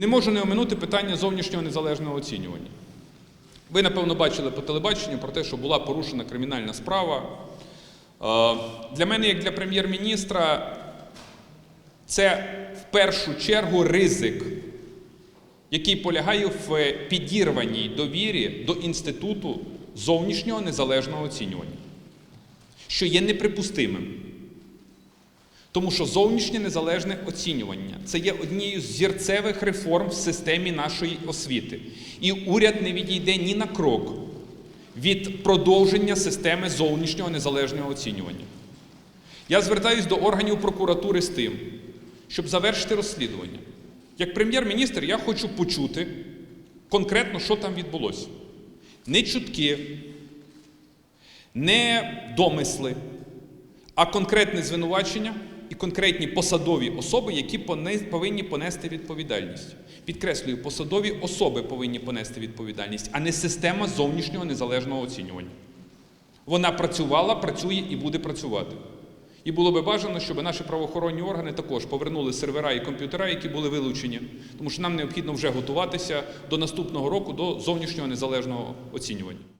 Не можу не оминути питання зовнішнього незалежного оцінювання. Ви, напевно, бачили по телебаченню про те, що була порушена кримінальна справа. Е, Для мене, як для прем'єр-міністра, це в першу чергу ризик, який полягає в підірваній довірі до інституту зовнішнього незалежного оцінювання, що є неприпустимим. Тому що зовнішнє незалежне оцінювання це є однією з зірцевих реформ в системі нашої освіти. І уряд не відійде ні на крок від продовження системи зовнішнього незалежного оцінювання. Я звертаюсь до органів прокуратури з тим, щоб завершити розслідування. Як прем'єр-міністр я хочу почути конкретно, що там відбулося. Не чутки, не домисли, а конкретне звинувачення конкретні посадові особи, які повинні понести відповідальність. Підкреслюю, посадові особи повинні понести відповідальність, а не система зовнішнього незалежного оцінювання. Вона працювала, працює і буде працювати. І було би бажано, щоб наші правоохоронні органи також повернули сервера і комп'ютера, які були вилучені, тому що нам необхідно вже готуватися до наступного року до зовнішнього незалежного оцінювання.